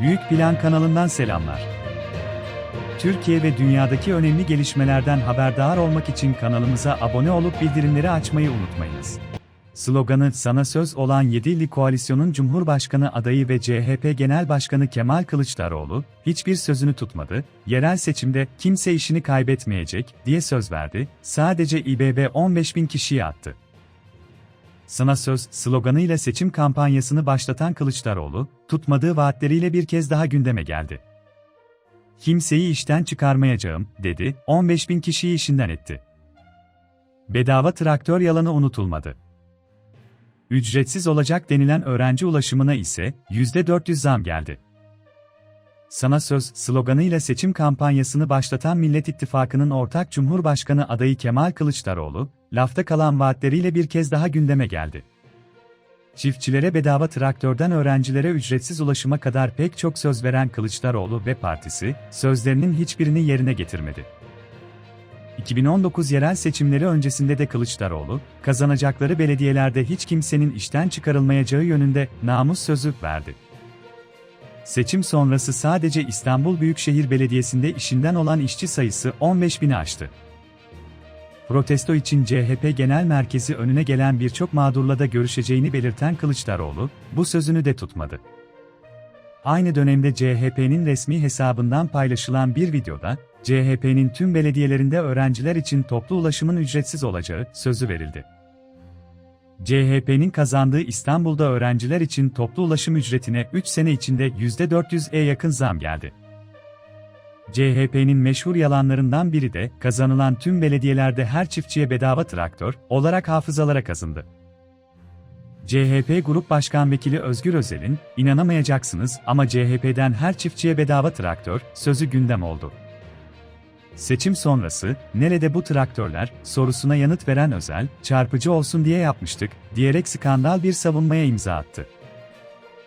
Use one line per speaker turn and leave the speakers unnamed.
Büyük Plan kanalından selamlar. Türkiye ve dünyadaki önemli gelişmelerden haberdar olmak için kanalımıza abone olup bildirimleri açmayı unutmayınız. Sloganı Sana Söz olan Yedili Koalisyon'un Cumhurbaşkanı adayı ve CHP Genel Başkanı Kemal Kılıçdaroğlu, hiçbir sözünü tutmadı, yerel seçimde kimse işini kaybetmeyecek diye söz verdi, sadece İBB 15 bin kişiye attı. Sana söz sloganıyla seçim kampanyasını başlatan Kılıçdaroğlu, tutmadığı vaatleriyle bir kez daha gündeme geldi. Kimseyi işten çıkarmayacağım, dedi, 15 bin kişiyi işinden etti. Bedava traktör yalanı unutulmadı. Ücretsiz olacak denilen öğrenci ulaşımına ise %400 zam geldi. Sana söz sloganıyla seçim kampanyasını başlatan Millet İttifakı'nın ortak Cumhurbaşkanı adayı Kemal Kılıçdaroğlu, lafta kalan vaatleriyle bir kez daha gündeme geldi. Çiftçilere bedava traktörden öğrencilere ücretsiz ulaşıma kadar pek çok söz veren Kılıçdaroğlu ve partisi, sözlerinin hiçbirini yerine getirmedi. 2019 yerel seçimleri öncesinde de Kılıçdaroğlu, kazanacakları belediyelerde hiç kimsenin işten çıkarılmayacağı yönünde namus sözü verdi. Seçim sonrası sadece İstanbul Büyükşehir Belediyesi'nde işinden olan işçi sayısı 15 bini aştı. Protesto için CHP Genel Merkezi önüne gelen birçok mağdurla da görüşeceğini belirten Kılıçdaroğlu, bu sözünü de tutmadı. Aynı dönemde CHP'nin resmi hesabından paylaşılan bir videoda, CHP'nin tüm belediyelerinde öğrenciler için toplu ulaşımın ücretsiz olacağı sözü verildi. CHP'nin kazandığı İstanbul'da öğrenciler için toplu ulaşım ücretine 3 sene içinde %400'e yakın zam geldi. CHP'nin meşhur yalanlarından biri de kazanılan tüm belediyelerde her çiftçiye bedava traktör olarak hafızalara kazındı. CHP Grup Başkan Vekili Özgür Özel'in, inanamayacaksınız ama CHP'den her çiftçiye bedava traktör, sözü gündem oldu. Seçim sonrası, nerede bu traktörler, sorusuna yanıt veren Özel, çarpıcı olsun diye yapmıştık, diyerek skandal bir savunmaya imza attı.